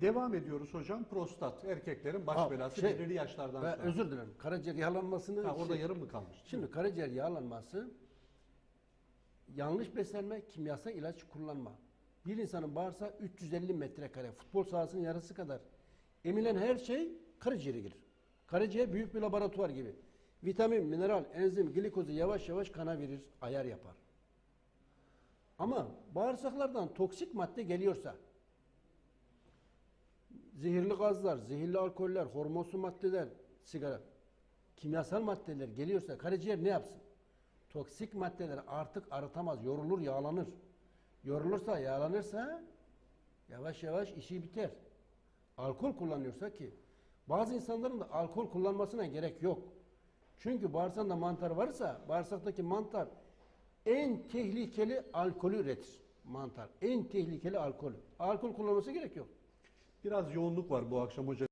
Devam ediyoruz hocam. Prostat erkeklerin baş Ha, belası şey, belirli yaşlardan sonra. özür dilerim. Karaciğer yağlanmasını... Ha, orada şey- yarım mı kalmış? Şimdi karaciğer yağlanması yanlış beslenme, kimyasal ilaç kullanma. Bir insanın bağırsağı 350 metrekare, futbol sahasının yarısı kadar. Emilen her şey karaciğere girer. Karaciğer büyük bir laboratuvar gibi. Vitamin, mineral, enzim, glikozu yavaş yavaş kana verir, ayar yapar. Ama bağırsaklardan toksik madde geliyorsa, zehirli gazlar, zehirli alkoller, hormonsu maddeler, sigara, kimyasal maddeler geliyorsa karaciğer ne yapsın? Toksik maddeler artık arıtamaz, yorulur, yağlanır. Yorulursa, yağlanırsa yavaş yavaş işi biter. Alkol kullanıyorsa ki bazı insanların da alkol kullanmasına gerek yok. Çünkü bağırsağında mantar varsa bağırsaktaki mantar en tehlikeli alkolü üretir. Mantar en tehlikeli alkolü. Alkol kullanması gerek yok. Biraz yoğunluk var bu akşam hocam.